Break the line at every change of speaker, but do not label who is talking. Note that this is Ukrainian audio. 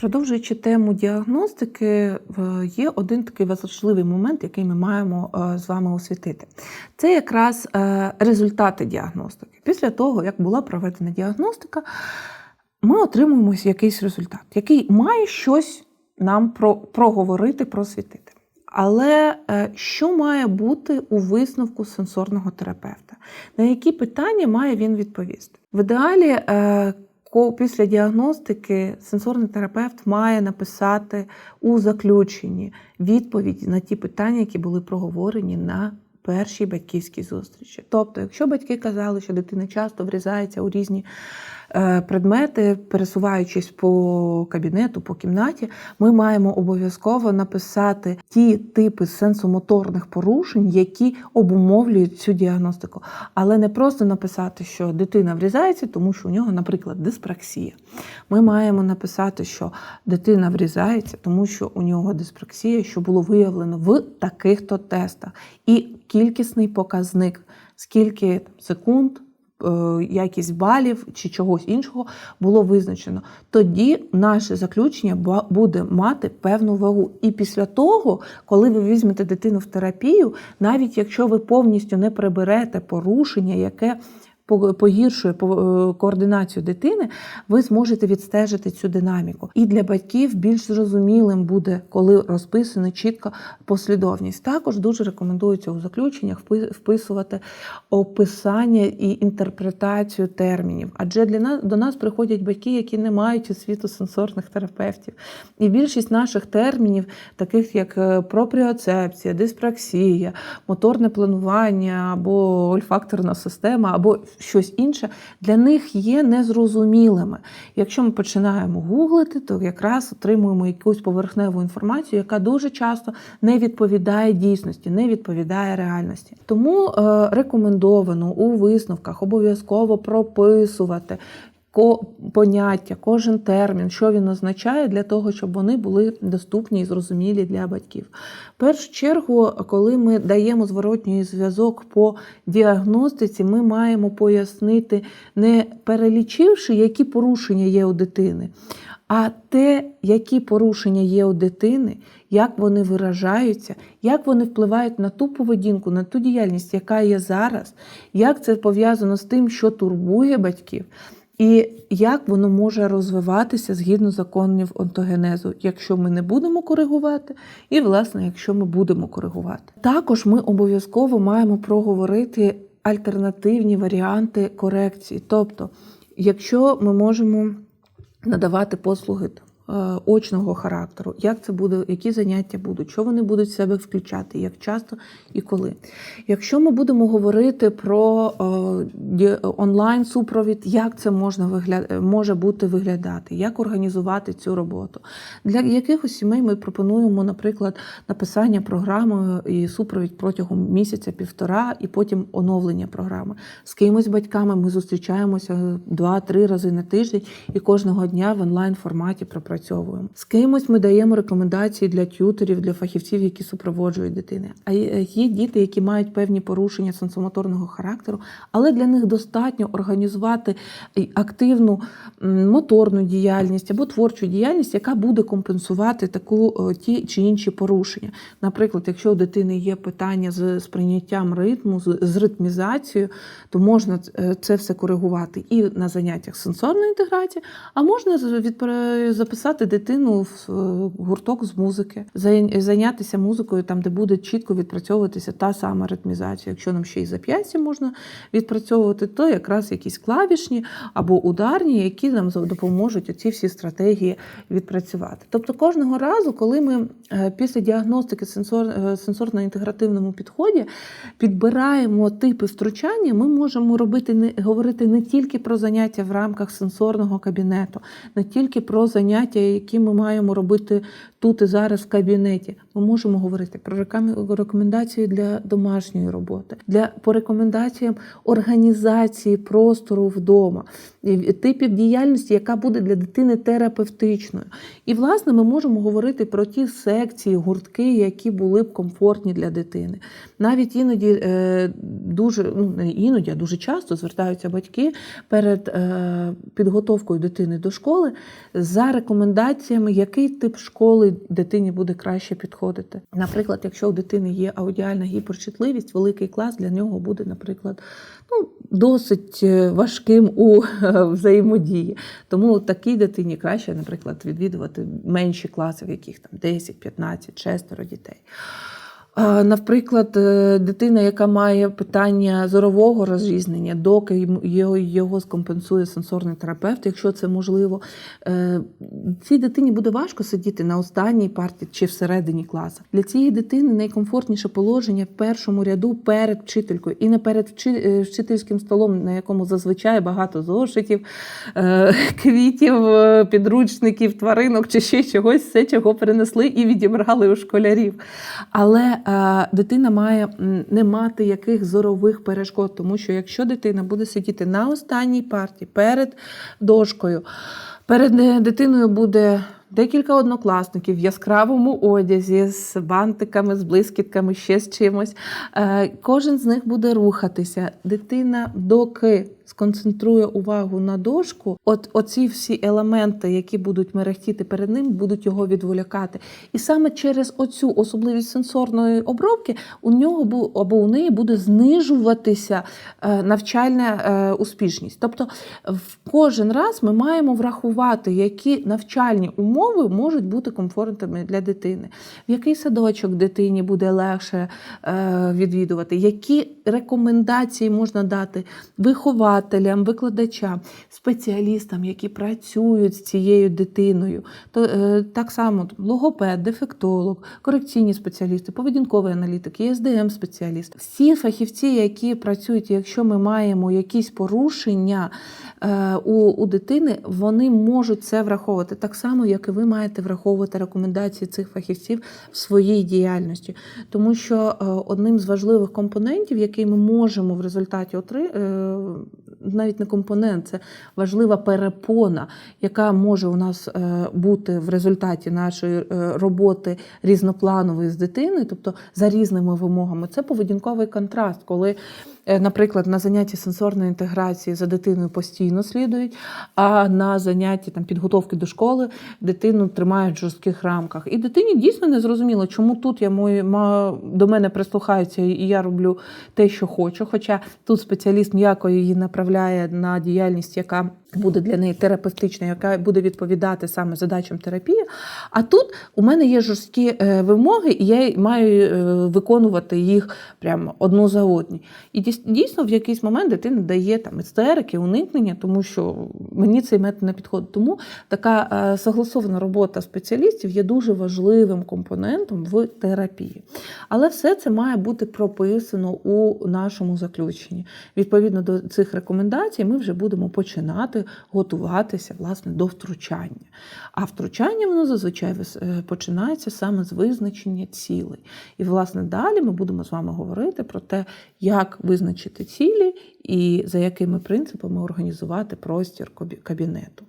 Продовжуючи тему діагностики, е, є один такий важливий момент, який ми маємо е, з вами освітити. Це якраз е, результати діагностики. Після того, як була проведена діагностика, ми отримуємо якийсь результат, який має щось нам проговорити, просвітити. Але що має бути у висновку сенсорного терапевта? На які питання має він відповісти? В ідеалі після діагностики сенсорний терапевт має написати у заключенні відповіді на ті питання, які були проговорені на першій батьківській зустрічі. Тобто, якщо батьки казали, що дитина часто врізається у різні предмети, пересуваючись по кабінету, по кімнаті, ми маємо обов'язково написати ті типи сенсомоторних порушень, які обумовлюють цю діагностику. Але не просто написати, що дитина врізається, тому що у нього, наприклад, диспраксія. Ми маємо написати, що дитина врізається, тому що у нього диспраксія, що було виявлено в таких-то тестах. І кількісний показник, скільки секунд. Е, якість балів чи чогось іншого було визначено. Тоді наше заключення буде мати певну вагу. І після того, коли ви візьмете дитину в терапію, навіть якщо ви повністю не приберете порушення, яке погіршує е, координацію дитини, ви зможете відстежити цю динаміку. І для батьків більш зрозумілим буде, коли розписана чітко послідовність. Також дуже рекомендується у заключеннях вписувати описання і інтерпретацію термінів. Адже для нас до нас приходять батьки, які не мають освіту сенсорних терапевтів. І більшість наших термінів, таких як е, пропріоцепція, диспраксія, моторне планування або ольфакторна система, або щось інше, для них є незрозумілими. Якщо ми починаємо гуглити, то якраз отримуємо якусь поверхневу інформацію, яка дуже часто не відповідає дійсності, не відповідає реальності. Тому е, рекомендовано у висновках обов'язково прописувати поняття, кожен термін, що він означає, для того, щоб вони були доступні і зрозумілі для батьків. В першу чергу, коли ми даємо зворотній зв'язок по діагностиці, ми маємо пояснити, не перелічивши, які порушення є у дитини, а те, які порушення є у дитини, як вони виражаються, як вони впливають на ту поведінку, на ту діяльність, яка є зараз, як це пов'язано з тим, що турбує батьків. І як воно може розвиватися згідно законів онтогенезу, якщо ми не будемо коригувати, і, власне, якщо ми будемо коригувати. Також ми обов'язково маємо проговорити альтернативні варіанти корекції. Тобто, якщо ми можемо надавати послуги очного характеру, як це буде, які заняття будуть, що вони будуть в себе включати, як часто і коли. Якщо ми будемо говорити про е, онлайн-супровід, як це можна вигляд... може бути виглядати, як організувати цю роботу. Для якихось сімей ми пропонуємо, наприклад, написання програми і супровід протягом місяця-півтора, і потім оновлення програми. З кимось батьками ми зустрічаємося два-три рази на тиждень і кожного дня в онлайн форматі пропрацюємо напрацьовуємо. З кимось ми даємо рекомендації для тюторів, для фахівців, які супроводжують дитини. А є діти, які мають певні порушення сенсомоторного характеру, але для них достатньо організувати активну моторну діяльність або творчу діяльність, яка буде компенсувати таку ті чи інші порушення. Наприклад, якщо у дитини є питання з сприйняттям ритму, з ритмізацією, то можна е, це все коригувати і на заняттях сенсорної інтеграції, а можна записати записати дитину в е, гурток з музики, зайнятися музикою там, де буде чітко відпрацьовуватися та сама ритмізація. Якщо нам ще й зап'ястя можна відпрацьовувати, то якраз якісь клавішні або ударні, які нам допоможуть оці всі стратегії відпрацювати. Тобто кожного разу, коли ми е, після діагностики е, сенсорно-інтегративному підході підбираємо типи втручання, ми можемо робити говорити не тільки про заняття в рамках сенсорного кабінету, не тільки про заняття заняття, які ми маємо робити тут і зараз в кабінеті. Ми можемо говорити про рекомендації для домашньої роботи, для по рекомендаціям організації простору вдома, типів діяльності, яка буде для дитини терапевтичною. І, власне, ми можемо говорити про ті секції, гуртки, які були б комфортні для дитини. Навіть іноді е, дуже ну не іноді, а дуже часто звертаються батьки перед е, підготовкою дитини до школи за рекомендаціями рекомендаціями, який тип школи дитині буде краще підходити. Наприклад, якщо у дитини є аудіальна гіперчутливість, великий клас для нього буде, наприклад, ну, досить е, важким у е, взаємодії. Тому такій дитині краще, наприклад, відвідувати менші класи, в яких там 10, 15, шестеро дітей. Наприклад, е, дитина, яка має питання зорового розрізнення, доки його, його скомпенсує сенсорний терапевт, якщо це можливо, е, цій дитині буде важко сидіти на останній парті чи всередині класу. Для цієї дитини найкомфортніше положення в першому ряду перед вчителькою і не перед е, вчительським столом, на якому зазвичай багато зошитів, квітів, підручників, тваринок чи ще чогось, все, чого перенесли і відібрали у школярів. Але дитина має не мати яких зорових перешкод, тому що якщо дитина буде сидіти на останній парті перед дошкою, перед е, дитиною буде. Декілька однокласників в яскравому одязі з бантиками, з блискітками, ще з чимось. Е, Кожен з них буде рухатися. Дитина, доки сконцентрує увагу на дошку, от оці всі елементи, які будуть мерехтіти перед ним, будуть його відволікати. І саме через оцю особливість сенсорної обробки у нього або у неї буде знижуватися е, навчальна е, успішність. Тобто, в кожен раз ми маємо врахувати, які навчальні умови можуть бути комфортними для дитини, в який садочок дитині буде легше е, відвідувати, які рекомендації можна дати вихователям, викладачам, спеціалістам, які працюють з цією дитиною. То е, так само логопед, дефектолог, корекційні спеціалісти, поведінковий аналітик, єсдм спеціаліст. Всі фахівці, які працюють, якщо ми маємо якісь порушення е, у, у дитини, вони можуть це враховувати так само, як і ви маєте враховувати рекомендації цих фахівців в своїй діяльності. Тому що е, одним з важливих компонентів, який ми можемо в результаті отри... е, навіть не компонент, це важлива перепона, яка може у нас е, бути в результаті нашої роботи різнопланової з дитиною, тобто за різними вимогами. Це поведінковий контраст, коли. Е, Наприклад, на занятті сенсорної інтеграції за дитиною постійно слідують, а на занятті там, підготовки до школи дитину тримають в жорстких рамках. І дитині дійсно не зрозуміло, чому тут я мою, до мене прислухаються і я роблю те, що хочу. Хоча тут спеціаліст м'яко її направляє на діяльність, яка буде для неї терапевтична, яка буде відповідати саме задачам терапії. А тут у мене є жорсткі е, вимоги, і я маю е, виконувати їх прямо одну за одні. І дійсно в якийсь момент дитина дає там істерики, уникнення, тому що мені цей метод не підходить. Тому така е, согласована робота спеціалістів є дуже важливим компонентом в терапії. Але все це має бути прописано у нашому заключенні. Відповідно до цих рекомендацій, ми вже будемо починати готуватися власне до втручання. А втручання воно зазвичай е, починається саме з визначення цілей. І, власне, далі ми будемо з вами говорити про те, як визначити цілі і за якими принципами організувати простір кабінету.